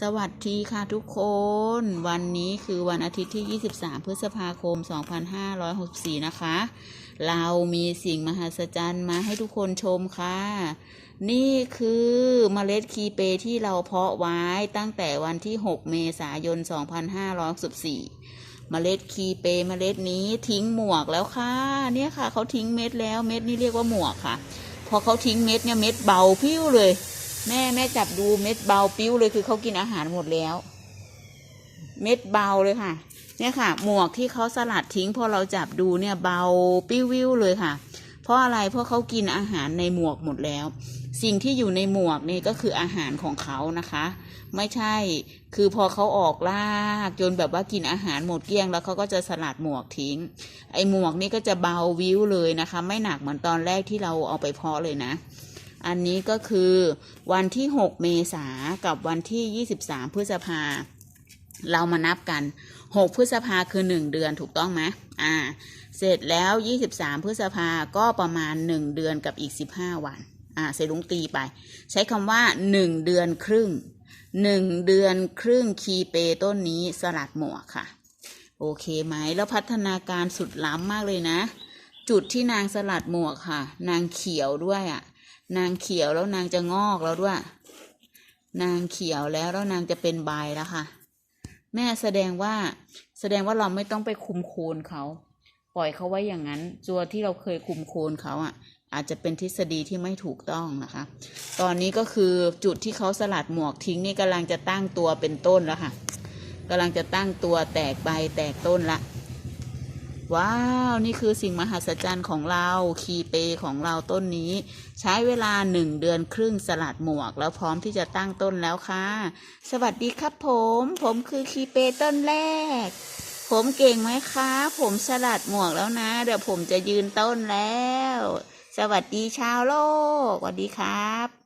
สวัสดีค่ะทุกคน วันนี้คือวันอาทิตย์ที่ 23 พฤษภาคม 2564 นะคะ เรามีสิ่งมหัศจรรย์มาให้ทุกคนชมค่ะ นี่คือเมล็ดคีเปที่เราเพาะไว้ตั้งแต่วันที่ 6 เมษายน 2564 เมล็ดคีเปเมล็ดนี้ทิ้งหมวกแล้วค่ะ เนี่ยค่ะเขาทิ้งเม็ดแล้วเม็ดนี่เรียกว่าหมวกค่ะ พอเขาทิ้งเม็ดเนี่ยเม็ดเบาพิ้วเลย แม่แม่จับดูเม็ดเบาปิ้วเลยคือเขากินอาหารหมดแล้ว เม็ดเบาเลยค่ะ เนี่ยค่ะ หมวกที่เขาสลัดทิ้งพอเราจับดูเนี่ยเบาปิ้ววิวเลยค่ะ เพราะอะไรเพราะเขากินอาหารในหมวกหมดแล้ว สิ่งที่อยู่ในหมวกนี่ก็คืออาหารของเขานะคะ ไม่ใช่คือพอเขาออกลากจนแบบว่ากินอาหารหมดเกลี้ยง แล้วเขาก็จะสลัดหมวกทิ้ง ไอหมวกนี่ก็จะเบาวิวเลยนะคะ ไม่หนักเหมือนตอนแรกที่เราเอาไปเพาะเลยนะ อันนี้ก็คือวันที่ 6 เมษากับวันที่ 23 พฤษภา เรามานับกัน 6 พฤษภาคือ 1 เดือนถูกต้องไหมอ่า เสร็จแล้ว 23 พฤษภาก็ประมาณ 1 เดือนกับอีก 15 วัน อ่าเสร็จลุงตีไป ใช้คำว่า 1 เดือนครึ่ง 1 เดือนครึ่งคีเปต้นนี้สลัดหมวกค่ะ โอเคไหม แล้วพัฒนาการสุดล้ำมากเลยนะ จุดที่นางสลัดหมวกค่ะ นางเขียวด้วยอะ่ะ นางเขียวแล้วนางจะงอกแล้วด้วย นางเขียวแล้วแล้วนางจะเป็นใบแล้วค่ะ แม่แสดงว่าแสดงว่าเราไม่ต้องไปคุมโคนเขา ปล่อยเขาไว้อย่างนั้นตัวที่เราเคยคุมโคนเขาอะ อาจจะเป็นทฤษฎีที่ไม่ถูกต้องนะคะ ตอนนี้ก็คือจุดที่เขาสลัดหมวกทิ้งนี่กำลังจะตั้งตัวเป็นต้นแล้วค่ะกำลังจะตั้งตัวแตกใบแตกต้นละ ว้าว นี่คือสิ่งมหัศจรรย์ของเรา คีเปของเราต้นนี้ ใช้เวลาหนึ่งเดือนครึ่งสลัดหมวก แล้วพร้อมที่จะตั้งต้นแล้วค่ะ สวัสดีครับผม ผมคือคีเปต้นแรก ผมเก่งไหมคะ ผมสลัดหมวกแล้วนะ เดี๋ยวผมจะยืนต้นแล้ว สวัสดีชาวโลกสวัสดีครับ